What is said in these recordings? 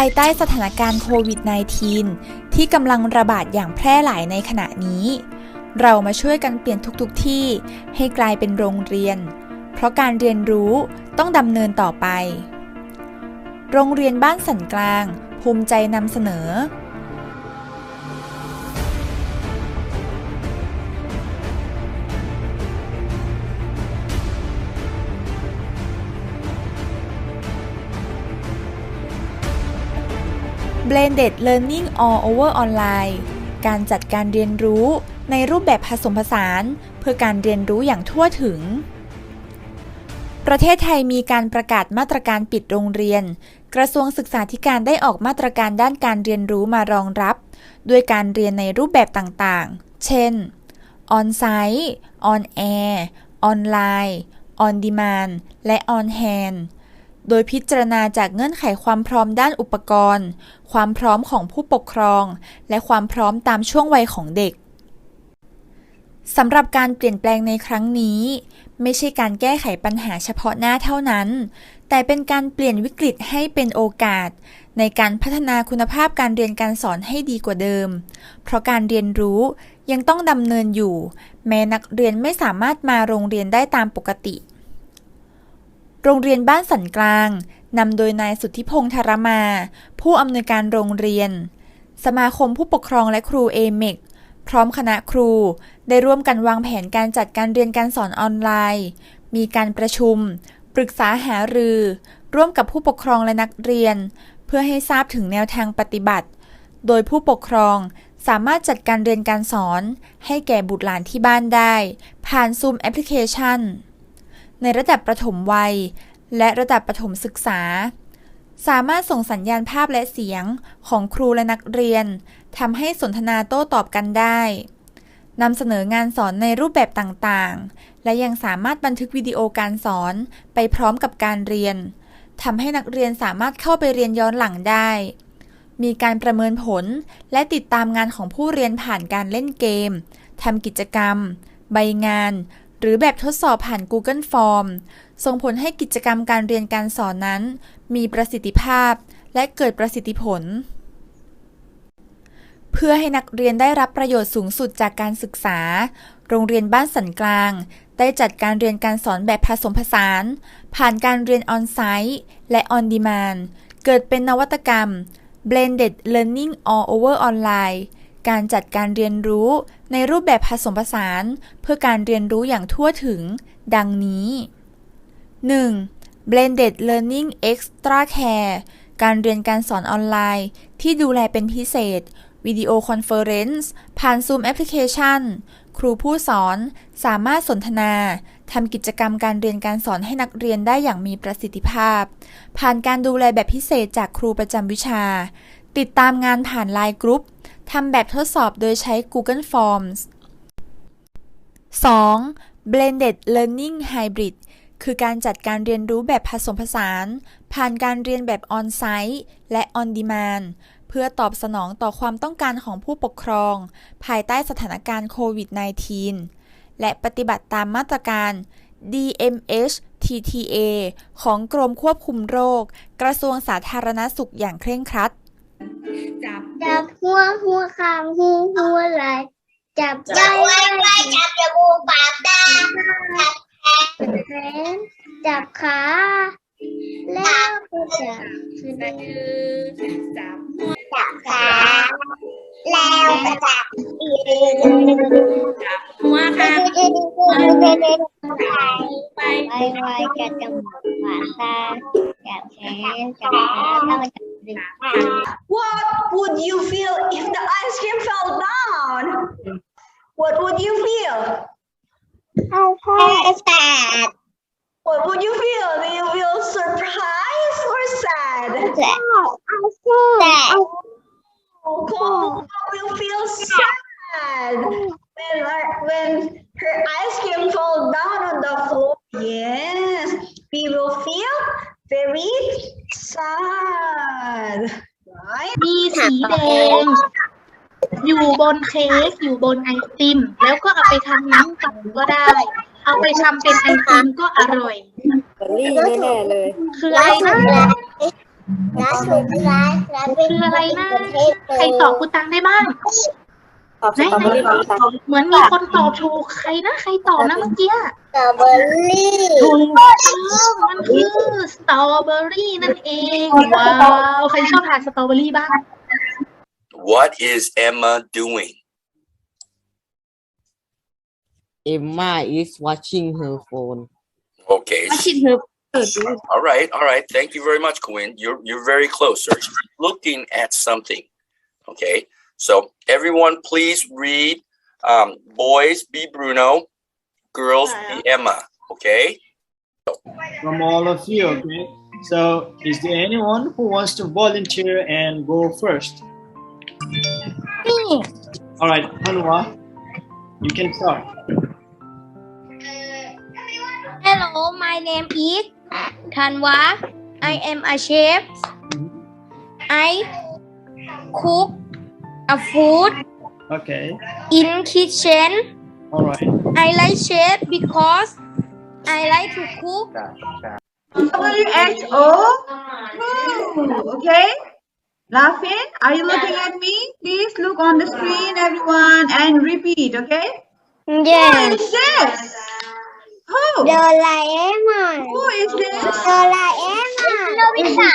ายใต้สถานการณ์โควิด -19 ที่กำลังระบาดอย่างแพร่หลายในขณะนี้ เรามาช่วยกันเปลี่ยนทุกๆทที่ให้กลายเป็นโรงเรียน เพราะการเรียนรู้ต้องดำเนินต่อไป โรงเรียนบ้านสันกลาง ภูมิใจนำเสนอ Blended Learning All Over Online การจัดการเรียนรู้ในรูปแบบผสมผสาน เพื่อการเรียนรู้อย่างทั่วถึง ประเทศไทยมีการประกาศมาตรการปิดโรงเรียน กระทรวงศึกษาธิการได้ออกมาตรการด้านการเรียนรู้มารองรับ ด้วยการเรียนในรูปแบบต่างๆ เช่น On-site On-air ออนไลน์ On-demand และ On-hand โดยพิจารณาจากเงื่อนไขความพร้อมด้านอุปกรณ์ ความพร้อมของผู้ปกครอง และความพร้อมตามช่วงวัยของเด็กสำหรับการเปลี่ยนแปลงในครั้งนี้ ไม่ใช่การแก้ไขปัญหาเฉพาะหน้าเท่านั้น แต่เป็นการเปลี่ยนวิกฤตให้เป็นโอกาส ในการพัฒนาคุณภาพการเรียนการสอนให้ดีกว่าเดิม เพราะการเรียนรู้ยังต้องดำเนินอยู่ แม้นักเรียนไม่สามารถมาโรงเรียนได้ตามปกติ โรงเรียนบ้านสันกลางนำโดยนายสุทธิพงษ์ธารมา ผู้อำนวยการโรงเรียน สมาคมผู้ปกครองและครูเอเมกพร้อมคณะครู ได้ร่วมกันวางแผนการจัดการเรียนการสอนออนไลน์ มีการประชุม ปรึกษาหารือ ร่วมกับผู้ปกครองและนักเรียน เพื่อให้ทราบถึงแนวทางปฏิบัติ โดยผู้ปกครองสามารถจัดการเรียนการสอน ให้แก่บุตรหลานที่บ้านได้ ผ่านซูมแอปพลิเคชัน ในระดับประถมวัย และระดับประถมศึกษา สามารถส่งสัญญาณภาพและเสียงของครูและนักเรียนทำให้สนทนาโต้ตอบกันได้นำเสนองานสอนในรูปแบบต่างๆ และยังสามารถบันทึกวิดีโอการสอนไปพร้อมกับการเรียนทำให้นักเรียนสามารถเข้าไปเรียนย้อนหลังได้ มีการประเมินผลและติดตามงานของผู้เรียนผ่านการเล่นเกมทำกิจกรรม ใบงาน หรือแบบทดสอบผ่าน Google Form ส่งผลให้กิจกรรมการเรียนการสอนนั้น มีประสิทธิภาพและเกิดประสิทธิผล เพื่อให้นักเรียนได้รับประโยชน์สูงสุดจากการศึกษา โรงเรียนบ้านสันกลาง ได้จัดการเรียนการสอนแบบผสมผสาน ผ่านการเรียนออนไซต์และออนดีมานเกิดเป็นนวัตกรรม Blended Learning All Over Online การจัดการเรียนรู้ในรูปแบบผสมผสาน เพื่อการเรียนรู้อย่างทั่วถึง ดังนี้ 1. Blended Learning Extra Care การเรียนการสอนออนไลน์ ที่ดูแลเป็นพิเศษ วิดีโอคอนเฟอเรนซ์ผ่าน Zoom แอปพลิเคชัน ครูผู้สอนสามารถสนทนาทำกิจกรรมการเรียนการสอนให้นักเรียนได้อย่างมีประสิทธิภาพ ผ่านการดูแลแบบพิเศษจากครูประจำวิชา ติดตามงานผ่านไลน์กรุ๊ปทำแบบทดสอบโดยใช้ Google Forms 2. Blended Learning Hybrid คือการจัดการเรียนรู้แบบผสมผสาน ผ่านการเรียนแบบออนไซต์และ on demand เพื่อตอบสนองต่อความต้องการของผู้ปกครอง ภายใต้สถานการณ์โควิด -19 และปฏิบัติตามมาตรการ DMHTTA ของกรมควบคุมโรค กระทรวงสาธารณสุขอย่างเคร่งครัด จับหัวหัวขางหูหัวไหลจับจับไว้ไว้จับจมูกปากตาจับแขนจับขาแล้วก็จับสะดือจับจับขาแล้วก็จับจับหัวค่ะไปไวไวจับจมูกปากตาจับแขนจับขาแล้วก็จับดึง What would you feel if the ice cream fell down? What would you feel? เอา พ่อแสบ What would you feel? Do you feel surprised or sad? แสบแสบ Oh, Coco will feel sad when her, when her ice cream fall down on the floor. Yes, we will feel very sad. Right? มีสีแดง อยู่บนเค้กอยู่บนไอติม แล้วก็เอาไปทำน้ำปั่นก็ได้ เอาไปทำเป็นไอติมก็อร่อย เบอร์รี่แน่ๆเลย คืออะไรนะและสุดท้ายและเป็นคืออะไรนะประเทศใครตอบคุณตังได้บ้างตอบสตรอเบอรี่ครับเหมือนมีคนตอบถูกใครนะใครตอบนะเมื่อกี้สตรอเบอรี่ถูกต้องมันคือสตรอเบอรี่นั่นเองว้าวใครชอบทานสตรอเบอรี่บ้าง What is Emma doing? Emma is watching her phone. Okay. Watching her phone. All right, all right. Thank you very much, Quinn. You're you're very close, sir. She's looking at something. Okay. So everyone, please read. Um, boys, be Bruno. Girls, be Emma. Okay. from all of you, okay? So, is there anyone who wants to volunteer and go first? All right, Hanwa, you can start. Hello my name is Tanwa I am a chef I cook a food Okay, in kitchen all right. I like chef because I like to cook W-H-O. Okay. Laughing. Are you looking at me? Please look on the screen, everyone, and repeat, okay? Who Yes is this? Who? Doraemon Who is this? Doraemon Nobita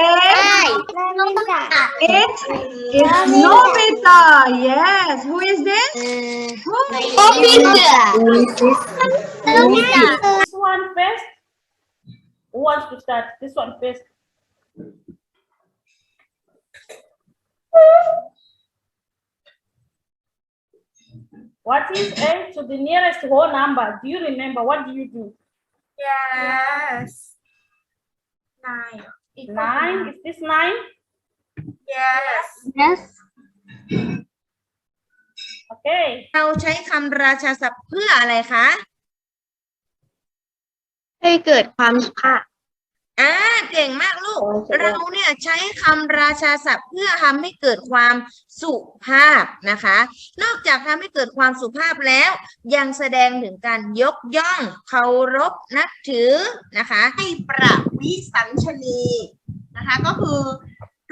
And Nobita it's, it's Nobita. Yes. Who is this? Uh, Who? Nobita This one first. Who wants to start? This one first. What is a to the nearest whole number? Do you remember? What do you do? Yes nine Nine? Is this nine? yes Yes Okay. เราใช้คำราชาศัพท์เพื่ออะไรคะ ให้เกิดความสุภาพ อ่าเก่งมากลูก เราเนี่ยใช้คำราชาศัพท์เพื่อทำให้เกิดความสุภาพนะคะ นอกจากทำให้เกิดความสุภาพแล้ว ยังแสดงถึงการยกย่องเคารพนับถือนะคะ ให้ประวิสัญชนีนะคะก็คือ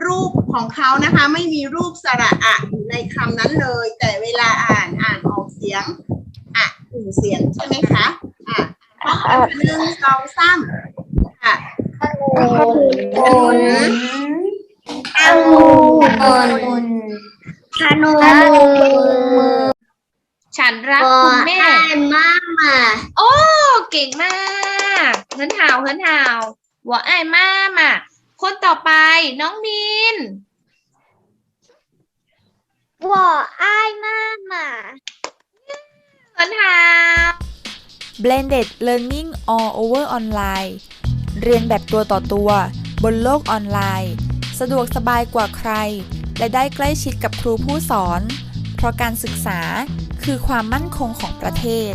รูปของเขานะคะ ไม่มีรูปสระอะอยู่ในคำนั้นเลย แต่เวลาอ่านอ่านออกเสียงอะถึงเสียงใช่ไหมคะอะพร้อมกันหนึ่งสองสามค่ะ ผลองุ่นขนมฉันรักคุณแม่มามาโอ้เก่งมากเฮินหาวเฮินหาวหัวไอ้ายมามาคนต่อไปน้องมินหัว่าอ้ายมามาเฮินหาว Blended Learning All Over Online เรียนแบบตัวต่อตัว บนโลกออนไลน์ สะดวกสบายกว่าใคร และได้ใกล้ชิดกับครูผู้สอน เพราะการศึกษาคือความมั่นคงของประเทศ